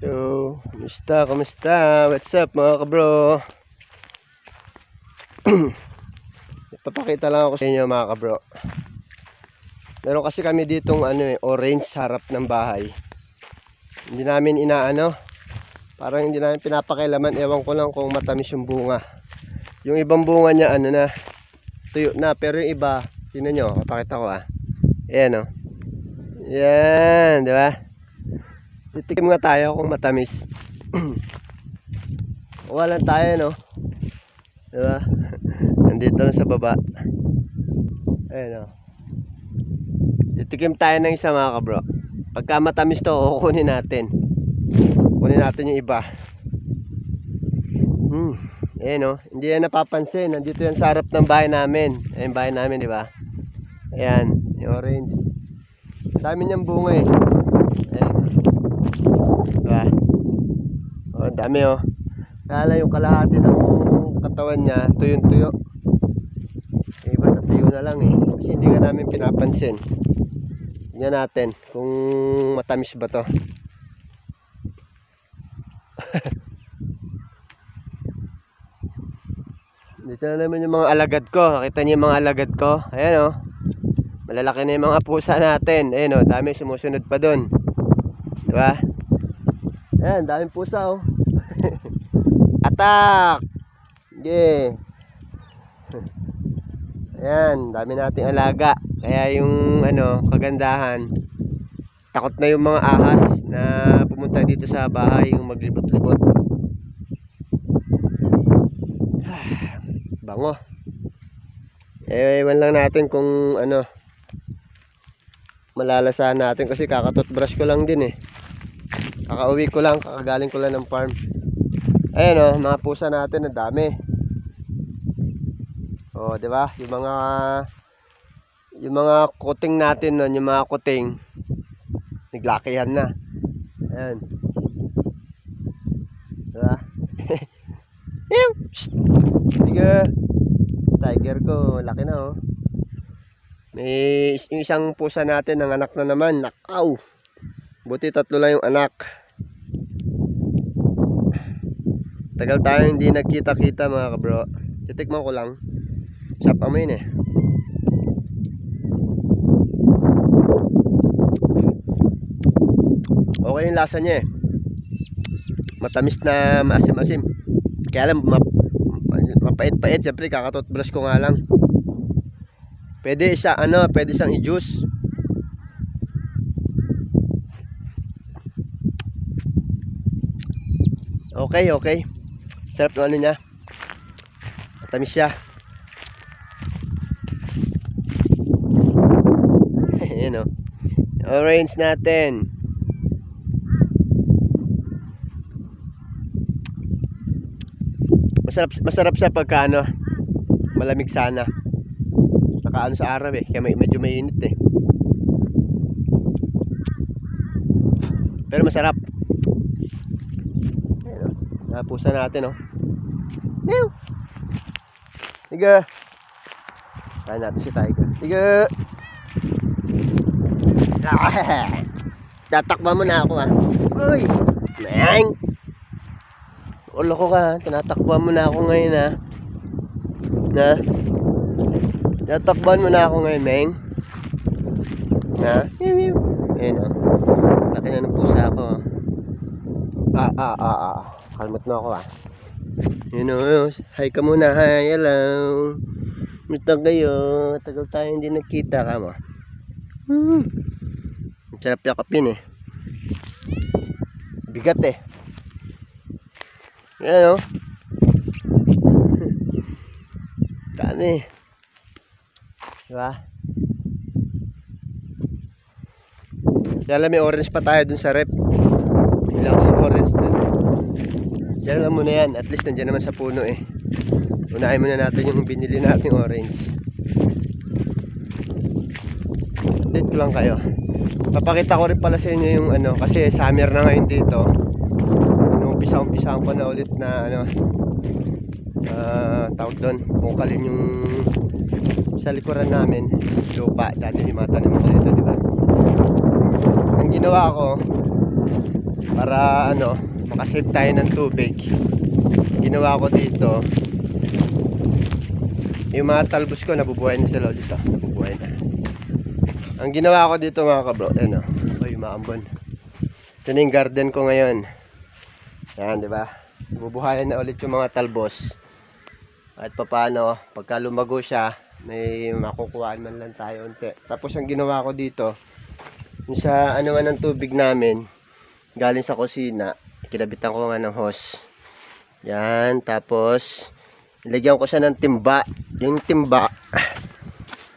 Yo, kumusta, kumusta? What's up mga kabro? Ipapakita lang ako sa inyo mga kabro. Meron kasi kami ditong ano eh, orange harap ng bahay. Hindi namin inaano. Parang hindi namin pinapakailaman. Ewan ko lang kung matamis yung bunga. Yung ibang bunga niya ano na, tuyo na. Pero yung iba, tingnan nyo, papakita ko ah. Ayan oh. Yan, di ba? Titikim nga tayo kung matamis. Wala tayo, no? Diba? Nandito lang sa baba. Ayun, no? Titikim tayo ng isa mga kabro. Pagka matamis to, kukunin natin. Kunin natin yung iba. Hmm. Ayun, no? Hindi yan napapansin. Nandito yan sa harap ng bahay namin. Ayun, bahay namin, di ba? Ayan, yung orange. Dami niyang bunga eh. Ayan. Diba? Oh, ang dami oh. Kala yung kalahati ng katawan niya, tuyong tuyo. Yung iba sa tuyo na lang eh. Kasi hindi ka namin pinapansin. Tingnan natin kung matamis ba to. Dito na naman yung mga alagad ko. Nakita niyo yung mga alagad ko. Ayan oh. Malalaki na yung mga pusa natin. Ayan oh, dami sumusunod pa doon. Diba? Ayan, daming pusa oh. Atak! Sige. Ayan, dami nating alaga. Kaya yung ano, kagandahan, takot na yung mga ahas na pumunta dito sa bahay yung maglibot-libot. Bango. Eh, iwan lang natin kung ano, malalasahan natin kasi kakatoothbrush ko lang din eh. Kakauwi ko lang, kakagaling ko lang ng farm. Ayan oh, mga pusa natin, ang dami. Oh, 'di ba? Yung mga yung mga kuting natin noon, yung mga kuting naglakihan na. Ayan. 'Di ba? Sige. Tiger ko, laki na oh. May yung isang pusa natin, ang anak na naman. Nakaw! Buti tatlo lang yung anak. Tagal tayo hindi nagkita-kita mga kabro. Titikman ko lang. Sarap amoy eh. Okay yung lasa niya eh. Matamis na maasim-asim. Kaya lang map mapait-pait. Siyempre kakatoothbrush ko nga lang. Pwede isa ano, pwede siyang i-juice. Okay, okay. Sarap ng ano niya. Matamis siya. Ayan o. Orange natin. Masarap, masarap siya pagka ano, malamig sana. Saka ano sa araw eh, kaya may, medyo mainit eh. Pero masarap. Ayan o. Napusa natin oh. Meow. Tiga. Kaya natin si Tiger. Tiga. Ah, Tatakba mo na ako ah. Uy. Nang. Ulo ko ka. Tinatakban mo na ako ngayon ah. Na. Tatakban mo na ako ngayon, Meng. Na. Ayun ah. Laki na ng pusa ako. Ah, ah, ah, ah. Kalmot mo ako ah. Yun o, hi ka muna, hi, hello. Mita kayo, tagal tayo hindi nagkita ka mo. Hmm. Sarap yakapin eh. Bigat eh. Yan o. Dami. Diba? Kaya alam, may orange pa tayo dun sa rep. Ilang orange lang muna yan. At least nandiyan naman sa puno eh. Unahin muna natin yung binili nating orange. Update ko lang kayo. Papakita ko rin pala sa inyo yung ano. Kasi summer na ngayon dito. Nung umpisa-umpisa ko na ulit na ano. ah tawag doon. Bukalin yung sa likuran namin. Lupa. Dati yung mga tanim ko dito, di ba? Ang ginawa ko, para ano, makasave tayo ng tubig. Ginawa ko dito, yung mga talbos ko nabubuhay na sila dito. Nabubuhay na. Ang ginawa ko dito mga kabro, ano, ay maambon. Ito na yung garden ko ngayon. Yan, di ba? Bubuhayan na ulit yung mga talbos. At papaano, pagka lumago siya, may makukuhaan man lang tayo unti. Tapos ang ginawa ko dito, yung sa ano man ng tubig namin, galing sa kusina, kinabitan ko nga ng hose. Yan, tapos, ilagyan ko siya ng timba. Yung timba,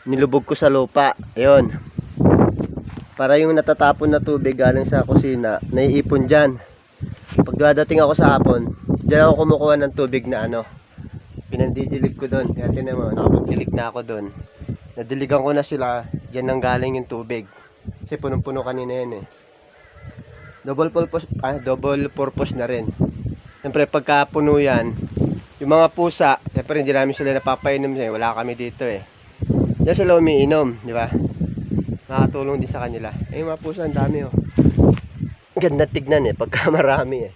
nilubog ko sa lupa. Ayun. Para yung natatapon na tubig galing sa kusina, naiipon dyan. Pag dadating ako sa hapon, dyan ako kumukuha ng tubig na ano, pinandidilig ko doon. Kaya tinan mo, nakapagdilig na ako doon. Nadiligan ko na sila, dyan nang galing yung tubig. Kasi punong-puno kanina yan eh. Double purpose, ah, double purpose na rin. Siyempre pagka puno yan, yung mga pusa, siyempre hindi namin sila napapainom eh. Wala kami dito eh. Diyan sila umiinom, di ba? Nakatulong din sa kanila. Eh, yung mga pusa, ang dami oh. Ganda tignan eh, pagka marami eh.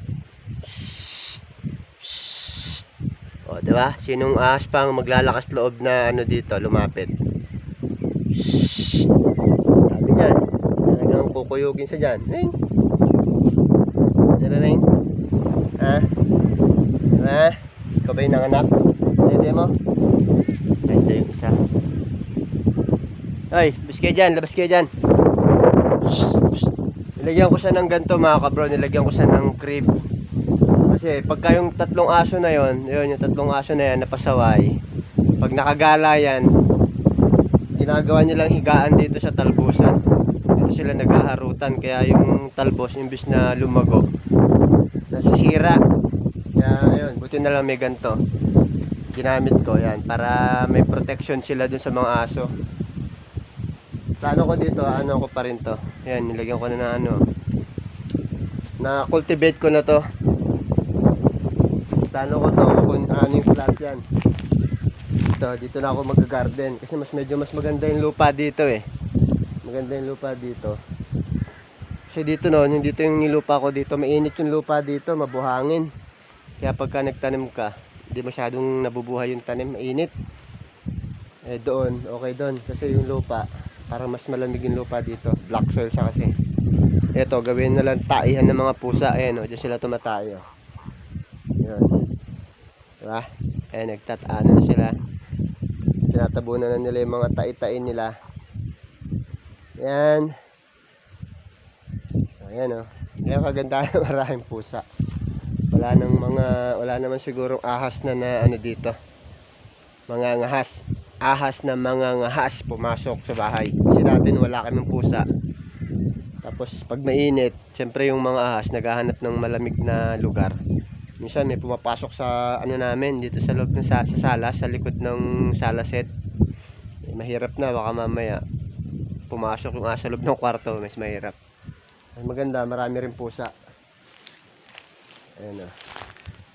O, di ba? Sinong ahas pang maglalakas loob na ano dito, lumapit. Sabi niyan. Talagang kukuyugin sa dyan. Ring. Ano ring? Ha? Ha? Ikaw ba yung nanganak? Dede mo? Ay, ito yung isa. Ay, labas kayo dyan, labas kayo dyan. Nilagyan ko siya ng ganito mga kabro, nilagyan ko siya ng crib. Kasi pagka yung tatlong aso na yon, yun yung tatlong aso na yan napasaway. Pag nakagala yan, ginagawa nilang higaan dito sa talbusan. Dito sila naghaharutan kaya yung talbos imbis na lumago, nasisira. Kaya ayun, buti na lang may ganito. Ginamit ko yan para may protection sila dun sa mga aso. Plano ko dito, ano ko pa rin to. Yan, nilagyan ko na ng ano. Na cultivate ko na to. Plano ko to kung ano yung plant yan. Dito, dito na ako mag-garden. Kasi mas medyo mas maganda yung lupa dito eh. Maganda yung lupa dito. Kasi dito no, yung dito yung nilupa ko dito, mainit yung lupa dito, mabuhangin. Kaya pagka nagtanim ka, hindi masyadong nabubuhay yung tanim, mainit. Eh doon, okay doon. Kasi yung lupa, parang mas malamig yung lupa dito. Black soil siya kasi. Ito, gawin na lang taihan ng mga pusa. Ayan o, dyan sila tumatayo. Yan. Diba? Ayan, nagtataano na sila. Tinatabunan na nila yung mga tai-tain nila. Yan. Ayan o. Ayan kaganda ng maraming pusa. Wala nang mga, wala naman sigurong ahas na na ano dito. Mga ngahas. Ahas na mga ngahas pumasok sa bahay. Kasi natin wala kaming pusa. Tapos pag mainit, siyempre yung mga ahas naghahanap ng malamig na lugar. Minsan may pumapasok sa ano namin dito sa loob ng sa, sa sala, sa likod ng sala set. Eh, mahirap na baka mamaya pumasok yung ahas sa loob ng kwarto, mas mahirap. Mas maganda, marami rin pusa. Ayan o.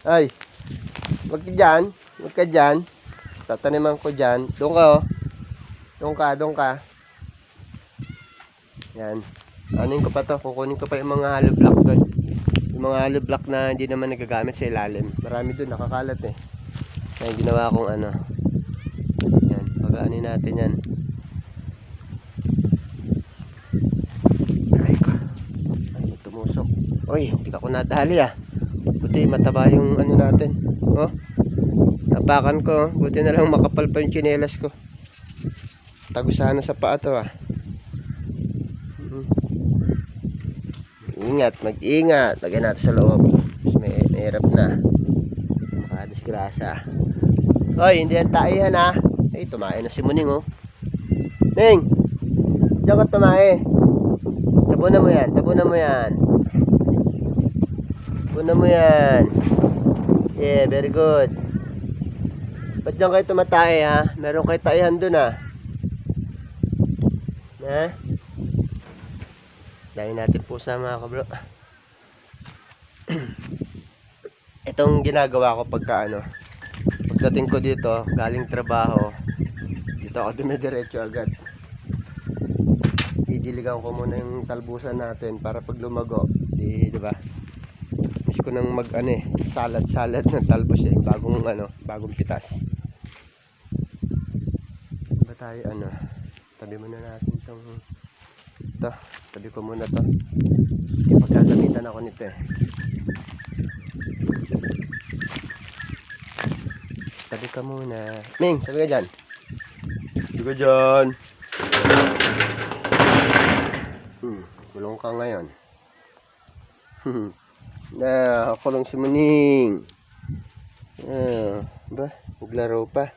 Ay, wag ka dyan. Wag ka dyan. Tataniman ko dyan. Doon ka oh. Doon ka, doon ka. Yan. Anin ko pa to. Kukunin ko pa yung mga hollow block doon. Yung mga hollow block na hindi naman nagagamit sa ilalim. Marami doon, nakakalat eh. Kaya ginawa kong ano. Yan. Pagaanin natin yan. Ay ko. Ay, may tumusok. Uy, hindi ka ko nadali ah. Buti mataba yung ano natin. Oh. Napakan ko. oh. Buti na lang makapal pa yung tsinelas ko. Tago sana sa paa to ah. Mhm. Ingat, mag-ingat. Lagyan natin sa loob. May mahirap na. Baka disgrasa. Hoy, hindi yan taihan ha. Ay, tumae na si Muning oh. Ning! Diyan ka tumae. Tabunan mo yan, tabunan mo yan. Tabunan mo yan. Yeah, very good. Ba't dyan kayo tumatae ha? Meron kayo taihan dun ha. Ha? Dahil natin po sa mga kabro. Itong ginagawa ko pagka ano. Pagdating ko dito, galing trabaho. Dito ako dumidiretso agad. Didiligan ko muna yung talbusan natin para pag lumago, di, di ba? Ko nang mag ano eh, salad salad ng talbos eh, bagong ano, bagong pitas. Ba tayo ano, tabi muna natin tong ito, tabi ko muna to. Pagkagamitan ako nito eh. Tabi ka muna. Ming, sabi ka dyan. Sabi ka dyan. Hmm, kulong ka ngayon. Hmm. Na, kulong si Muning. Ah, ba, naglaro pa.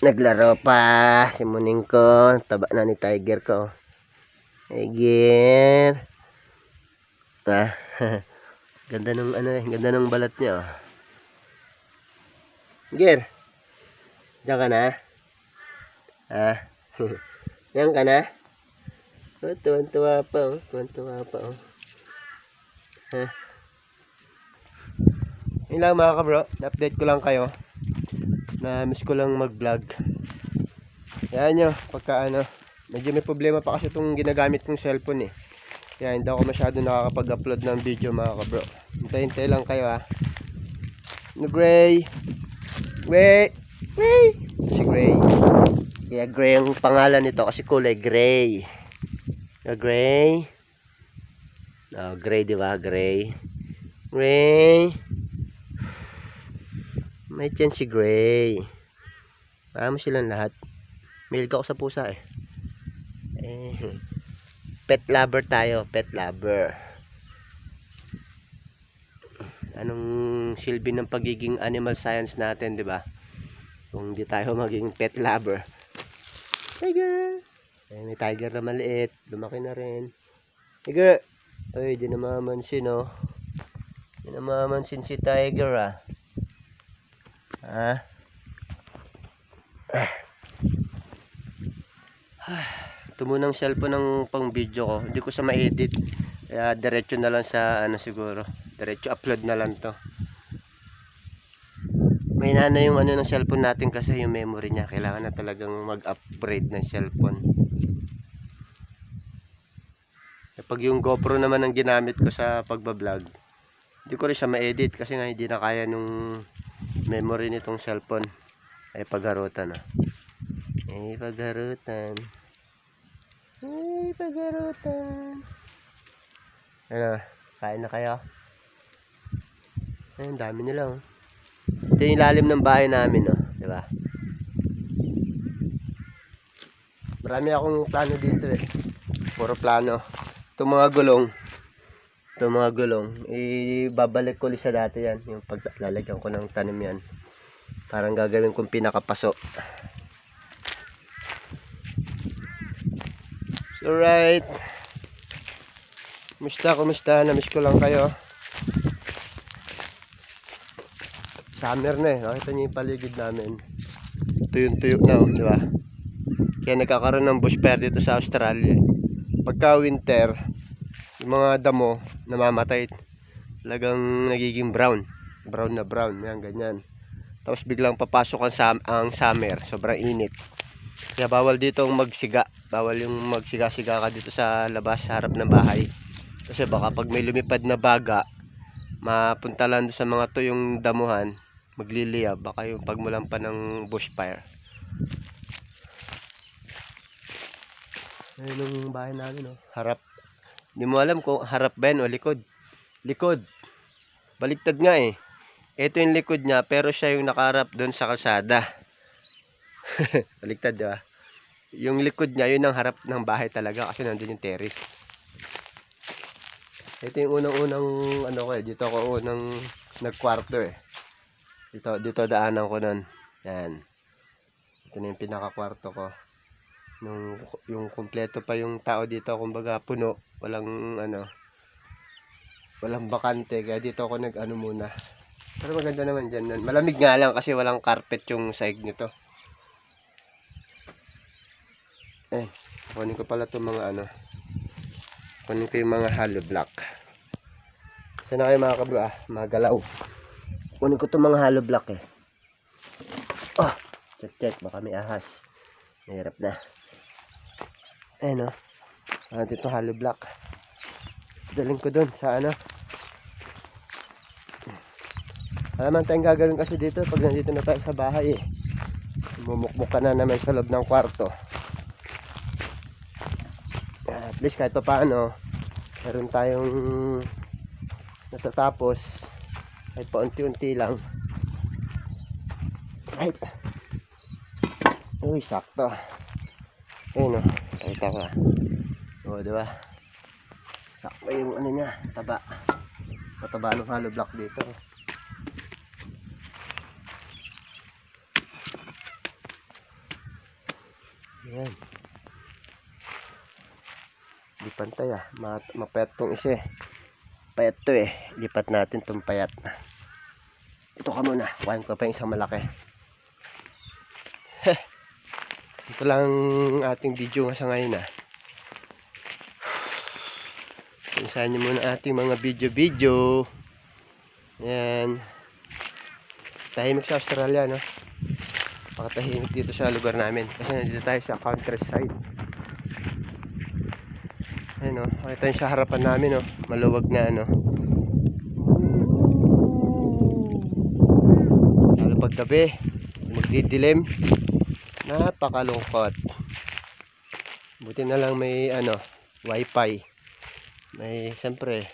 Naglaro pa si Muning ko. Taba na ni Tiger ko. Tiger. Ah, ganda ng ano, eh, ganda ng balat niya. Oh. Tiger. Diyan ka na? Ah. Diyan ka na? Oh, tuwan-tuwa pa oh. Tuwan-tuwa pa oh. Yun lang mga kabro, update ko lang kayo. Na miss ko lang mag-vlog. Yan nyo, pagka ano, medyo may problema pa kasi itong ginagamit kong cellphone eh. Kaya hindi ako masyado nakakapag-upload ng video mga kabro. Hintay-hintay lang kayo ha. No Gray. Gray. Gray. Si Gray. Kaya Gray ang pangalan nito kasi kulay gray. No Gray. Oh, gray, di ba? Gray. Gray. May chance si Gray. Paano silang lahat? Mail ako sa pusa eh. eh. Pet lover tayo. Pet lover. Anong silbi ng pagiging animal science natin, di ba? Kung di tayo maging pet lover. Tiger! Eh, may tiger na maliit. Lumaki na rin. Tiger! Ay, di namamansin, oh. Di namamansin si Tiger, ah. Ha? Muna ang cellphone ng pang video ko. Hindi ko sa ma-edit. Kaya diretso na lang sa ano siguro. Diretso upload na lang to. May na yung ano ng cellphone natin kasi yung memory niya. Kailangan na talagang mag-upgrade ng cellphone. Kapag yung GoPro naman ang ginamit ko sa pagbablog, hindi ko rin siya ma-edit kasi nga hindi na kaya nung memory nitong cellphone. Ay pagharutan ah. Ay pagharutan. Ay pagharutan. Ano, kain na kayo? Ay, ang dami nila oh. Ito yung ilalim ng bahay namin oh, di ba? Marami akong plano dito eh. Puro plano. Itong mga gulong. Itong mga gulong. Ibabalik ko ulit sa dati yan. Yung paglalagyan ko ng tanim yan. Parang gagawin kong pinakapaso. Alright. Kumusta, kumusta? Namiss ko lang kayo. Summer na eh. Nakita niyo yung paligid namin. Tuyong-tuyo na, oh, di ba? Kaya nagkakaroon ng bushfire dito sa Australia. Pagka winter, yung mga damo namamatay. Talagang nagiging brown. Brown na brown. Yan, ganyan. Tapos biglang papasok ang, sam- ang summer. Sobrang init. Kaya bawal dito magsiga. Bawal yung magsiga-siga ka dito sa labas, sa harap ng bahay. Kasi baka pag may lumipad na baga, mapunta lang sa mga tuyong damuhan, magliliyab. Baka yung pagmulan pa ng bushfire. Ayun yung bahay namin, oh. Harap. Hindi mo alam kung harap ba yan o likod. Likod. Baliktad nga eh. Ito yung likod niya, pero siya yung nakaharap doon sa kalsada. Baliktad, di ba? Yung likod niya, yun ang harap ng bahay talaga kasi nandun yung terrace. Ito yung unang-unang, ano ko eh, dito ako unang nagkwarto eh. Dito, dito daanan ko nun. Yan. Ito na yung pinakakwarto ko nung yung kumpleto pa yung tao dito kumbaga puno. Walang ano walang bakante. Kaya dito ako nag ano muna. Pero maganda naman dyan malamig nga lang kasi walang carpet yung side nito. Eh kunin ko pala itong mga ano. Kunin ko yung mga hollow block. Sana kayo mga kabro? Ah magalaw kunin ko itong mga hollow block eh. Oh check check. Baka may ahas. Mahirap na Ayan o. Ah, dito hollow block. Daling ko dun sa ano. Alam naman tayong gagawin kasi dito pag nandito na tayo sa bahay eh. Mumukmuk ka na naman sa loob ng kwarto. Ah, At least kahit pa paano, meron tayong natatapos kahit pa unti-unti lang. Right. Uy, sakto. Ayun o, nakita ko. Oo, di ba? Sakto yung ano niya, taba. Mataba ng hollow block dito. Ayan. Di pantay ah. Ma mapayat tong isa eh. Payat to eh. Lipat natin tong payat. Ito ka muna. Kuhain ko pa yung isang malaki. Ito lang ating video nga sa ngayon ah. Pinsahan niyo muna ating mga video-video. Ayan. Tahimik sa Australia, no? Pakatahimik dito sa lugar namin. Kasi nandito tayo sa countryside. Ayan, no? Makita niyo sa harapan namin, no? Maluwag na, ano? Lalo pag gabi, magdidilim. Napakalungkot. Buti na lang may, ano, wifi may siyempre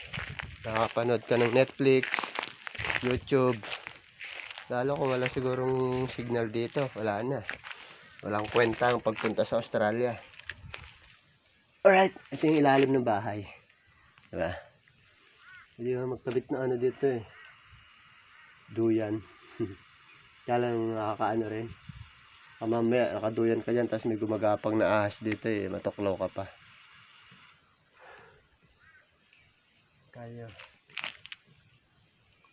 nakapanood ka ng Netflix, YouTube. Lalo kung wala sigurong signal dito, wala na. Walang kwenta ang pagpunta sa Australia. Alright, ito yung ilalim ng bahay. Diba? Hindi mo magtabit na ano dito eh. Duyan. Kaya lang nakakaano rin. Kamamaya, nakaduyan ka dyan, tapos may gumagapang na ahas dito eh. Matuklaw ka pa. Kaya.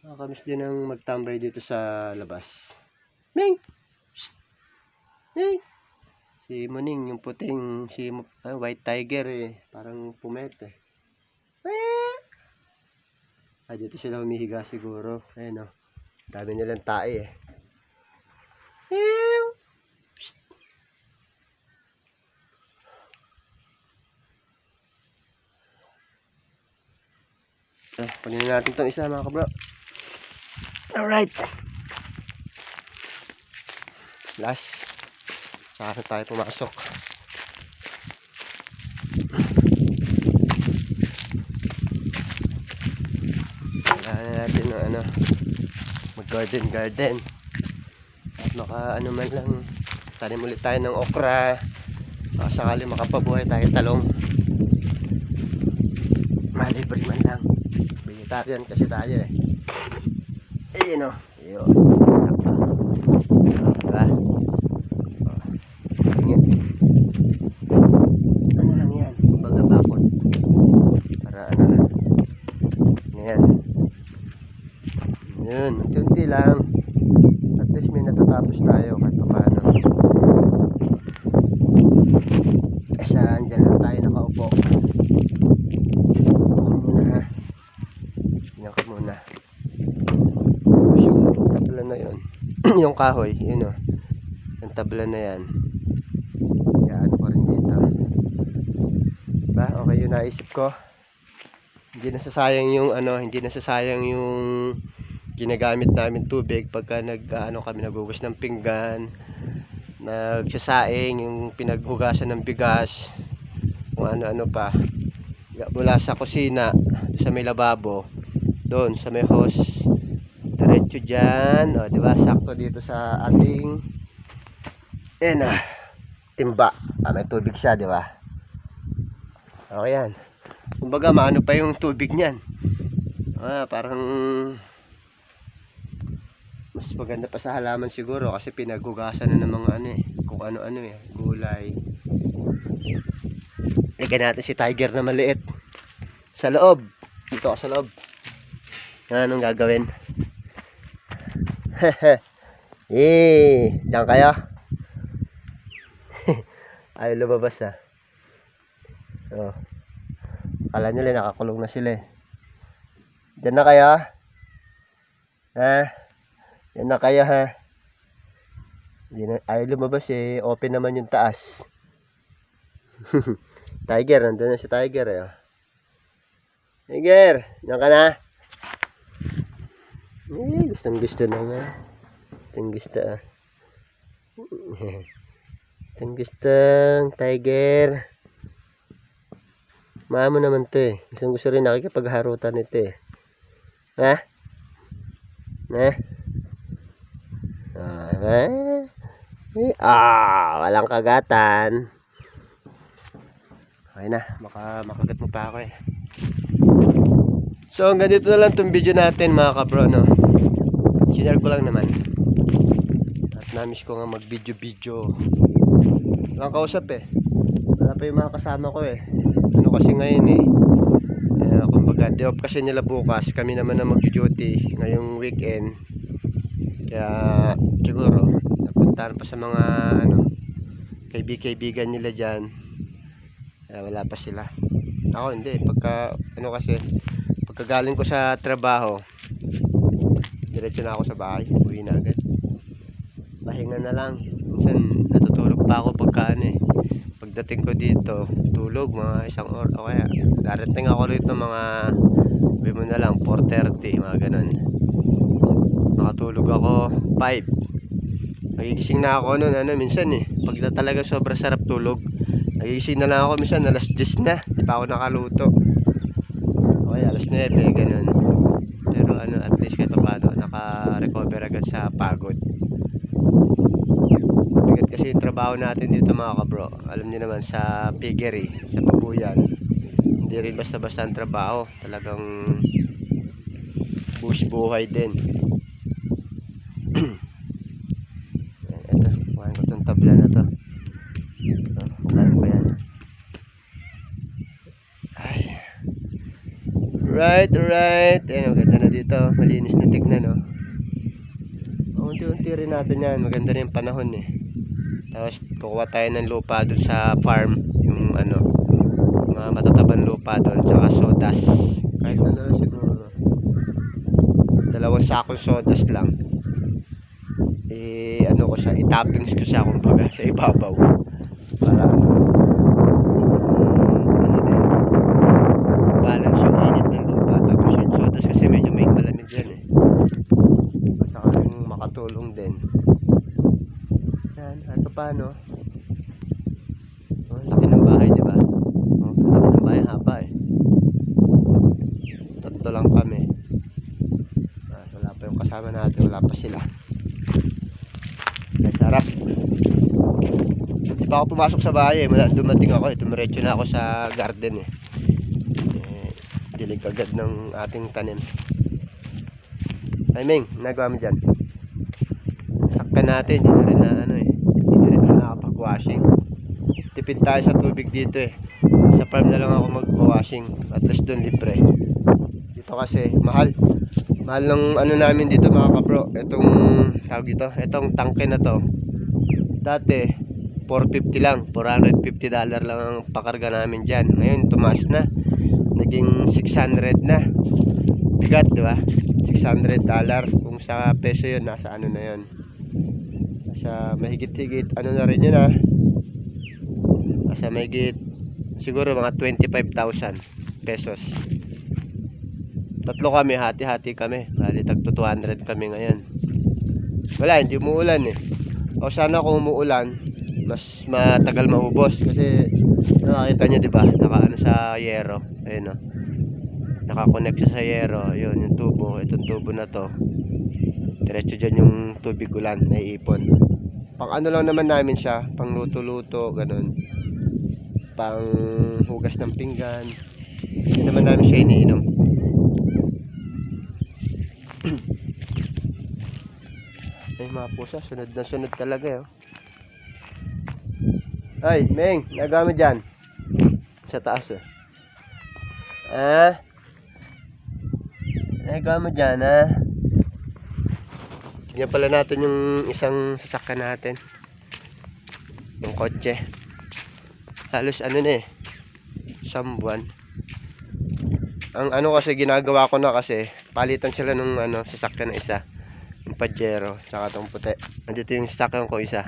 Nakakamiss din ang magtambay dito sa labas. Ming! Psst! Ming! Si Muning, yung puting, si ah, white tiger eh. Parang pumet eh. Ah, dito sila humihiga siguro. Ayun oh. Dami nilang tae eh. Meow! Psst! Eh, kunin na natin itong isa mga kabro. Alright. Last. Saka tayo pumasok. Kailangan na natin ng ano, mag-garden garden. At maka ano man lang, tanim ulit tayo ng okra. Baka sakali makapabuhay tayo talong. Malibre man lang. Vegetarian kasi tayo eh. Ayun o. Ayun. Diba? Oh. Ano lang yan? Baga bakod. Para ano lang. Yan. Yun. Unti lang. At least may natatapos tayo kahit pa paano. Kasi andyan lang tayo nakaupo. Ako muna ha. Tingnan ka muna. Tapos yung tabla na yun. yung kahoy, yun o. Yung tabla na yan. Yan ko rin dito. Diba? Okay yung naisip ko. Hindi nasasayang yung ano, hindi nasasayang yung ginagamit namin tubig pagka nag ano kami nagugas ng pinggan, nagsasaing, yung pinaghugasan ng bigas, kung ano-ano pa. Mula sa kusina, sa may lababo, doon sa may hose diretso dyan. O di ba? Sakto dito sa ating eh na timba. Ah, may tubig siya di ba? Okay yan kumbaga maano pa yung tubig niyan. Ah, parang mas maganda pa sa halaman siguro kasi pinaghugasan na ng mga ano eh kung ano-ano eh gulay. Lagyan natin si tiger na maliit. Sa loob. Dito sa loob. Anong gagawin? eh, diyan kayo? Ayaw lumabas ah. Oh. Kala nila nakakulong na sila eh. Diyan na kayo? Ha? Diyan na kayo ha? Na, ayaw lumabas eh. Open naman yung taas. Tiger, nandun na si Tiger eh. oh. Tiger, diyan ka na? Gustong gusto naman. Gustong gusto. Gustong gustong tiger. Mamo naman to eh. Gustong gusto rin nakikipagharutan ito eh. Ha? Na? Ah. Eh, ah, walang kagatan. Okay na, maka, makagat mo pa ako eh. So, hanggang dito na lang itong video natin mga kabro, no? Sinare ko lang naman. At namiss ko nga mag-video-video. Walang kausap eh. Wala pa yung mga kasama ko eh. Ano kasi ngayon eh. Eh, kumbaga, day off kasi nila bukas. Kami naman na mag-duty ngayong weekend. Kaya, siguro, napuntahan pa sa mga, ano, kaibig-kaibigan nila dyan. Kaya wala pa sila. Ako hindi. Pagka, ano kasi, pagkagaling ko sa trabaho, diretso na ako sa bahay. Uwi na agad. Pahinga na lang. Minsan, natutulog pa ako pagka ano eh. Pagdating ko dito, tulog mga isang oras. O kaya, darating ako rito mga, sabi mo na lang, 4.30, mga ganun. Makatulog ako 5. Nagigising na ako noon, ano, minsan eh. Pag na talaga sobrang sarap tulog, nagigising na lang ako minsan, alas 10 na. Di pa ako nakaluto. Okay, alas 9, ganun. Pero ano, at least kahit paano, agad sa pagod. Agad kasi trabaho natin dito mga kabro. Alam niyo naman sa piggery, sa babuyan. Hindi rin basta-basta ang trabaho. Talagang buhos buhay din. Ito, kuhain ko na to. Kuhain ko. Ay. Right, right. Ayun, maganda na dito. Malinis na tignan, no. Rin natin yan. Maganda rin yung panahon, eh. Tapos, kukuha tayo ng lupa dun sa farm. Yung, ano, mga matataban lupa doon. Tsaka sodas. Kahit ano lang siguro. Dalawang sakong sodas lang. Eh, ano ko siya, itappings ko siya, kumbaga, sa ibabaw. Para, ano, ano din, balance yung init ng lupa tapos yung sodas kasi medyo may malamig yan eh at saka yung makatulong din yan at paano oh, laki ng bahay di ba? Oh, laki ng bahay haba eh. Tatlo lang kami. Ah, wala pa yung kasama natin wala pa sila. Ay sarap. Di pa ako pumasok sa bahay eh? Mula dumating ako eh tumiretso na ako sa garden eh. Eh, dilig agad ng ating tanim. Ay, Ming, nagawa mo dyan. Sakkan natin, na rin na ano nakapag-washing. Tipid tayo sa tubig dito eh. Sa farm na lang ako mag-washing. At least doon libre. Dito kasi, mahal. Mahal ng ano namin dito mga kapro. Itong, tawag dito, itong tangke na to. Dati, 450 lang. 450 dollar lang ang pakarga namin dyan. Ngayon, tumaas na naging 600 na bigat di ba 600 dollar kung sa peso yun nasa ano na yun nasa mahigit-higit ano na rin yun ah. Nasa mahigit siguro mga 25,000 pesos. Tatlo kami hati-hati kami. Bali tag 200 kami ngayon. Wala hindi umuulan eh. O sana kung umuulan mas matagal maubos. Kasi nakakita nyo di ba? Naka ano sa yero ayun o nakakonect siya sa yero yun yung tubo. Itong tubo na to diretso dyan yung tubig ulan naiipon pang ano lang naman namin siya pang luto-luto ganun pang hugas ng pinggan hindi naman namin siya iniinom ay mga pusa sunod na sunod talaga eh oh. Ay, Meng, nagawa mo dyan? Sa taas eh. Ah? Nagawa mo dyan, ah? Yan pala natin yung isang sasakyan natin. Yung kotse. Halos ano na eh. Isang buwan. Ang ano kasi ginagawa ko na kasi, palitan sila nung ano, sasakyan na isa. Yung Pajero, saka tong puti. Andito yung sasakyan ko isa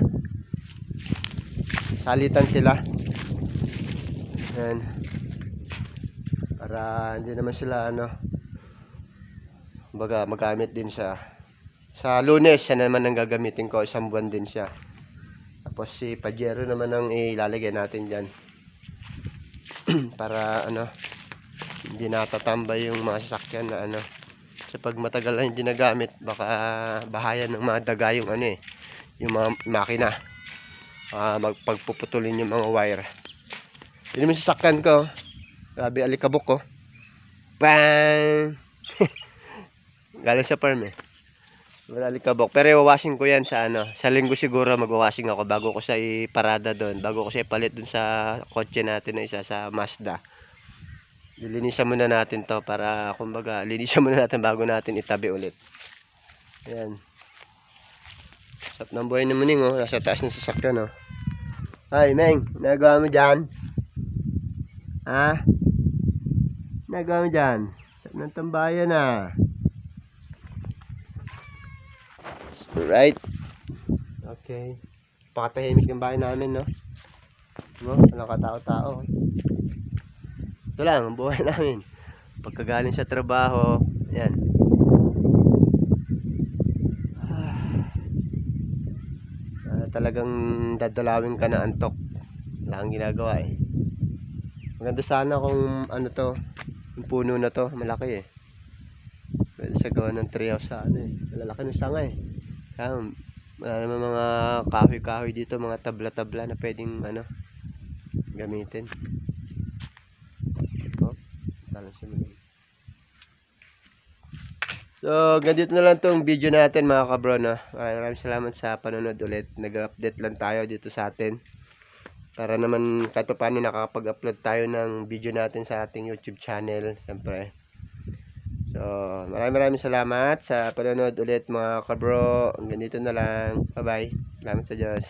salitan sila yan para hindi naman sila ano baga magamit din sa Sa lunes, siya naman ang gagamitin ko. Isang buwan din siya. Tapos si Pajero naman ang ilalagay natin dyan. Para ano, hindi natatambay yung mga sasakyan na ano. Kasi pag matagal na hindi nagamit, baka bahayan ng mga daga yung ano eh, yung mga makina. Ah, magpagpuputulin yung mga wire. Yun yung sasakyan ko. Grabe alikabok ko. Bang! Galing sa farm eh. Wala alikabok. Pero iwawashing ko yan sa ano. Sa linggo siguro magwawashing ako bago ko siya iparada doon. Bago ko siya ipalit doon sa kotse natin na isa sa Mazda. Lilinisan muna natin to para kumbaga linisan muna natin bago natin itabi ulit. Ayan. Sap ng buhay ni Muning oh. Nasa taas ng sasakyan oh. Ay, Meng. Nagawa mo dyan? Ha? Nagawa mo dyan? Sap ng tambayan ah. Alright. Okay. Pakatahimik yung bahay namin, no? No? Walang katao-tao. Ito lang, ang buhay namin. Pagkagaling sa trabaho, yan. Ah, talagang dadalawin ka na antok. Wala kang ginagawa eh. Maganda sana kung ano to, yung puno na to, malaki eh. Pwede sa gawa ng treehouse sa ano eh. Malalaki ng sanga eh. Kaya, wala naman mga kahoy-kahoy dito, mga tabla-tabla na pwedeng ano, gamitin. Oh, tala siya muna. So, ganito na lang tong video natin mga kabro, no? Maraming salamat sa panonood ulit. Nag-update lang tayo dito sa atin. Para naman kahit pa paano nakakapag-upload tayo ng video natin sa ating YouTube channel, siyempre. So, maraming maraming salamat sa panonood ulit mga kabro. Ganito na lang. Bye-bye. Salamat sa Diyos.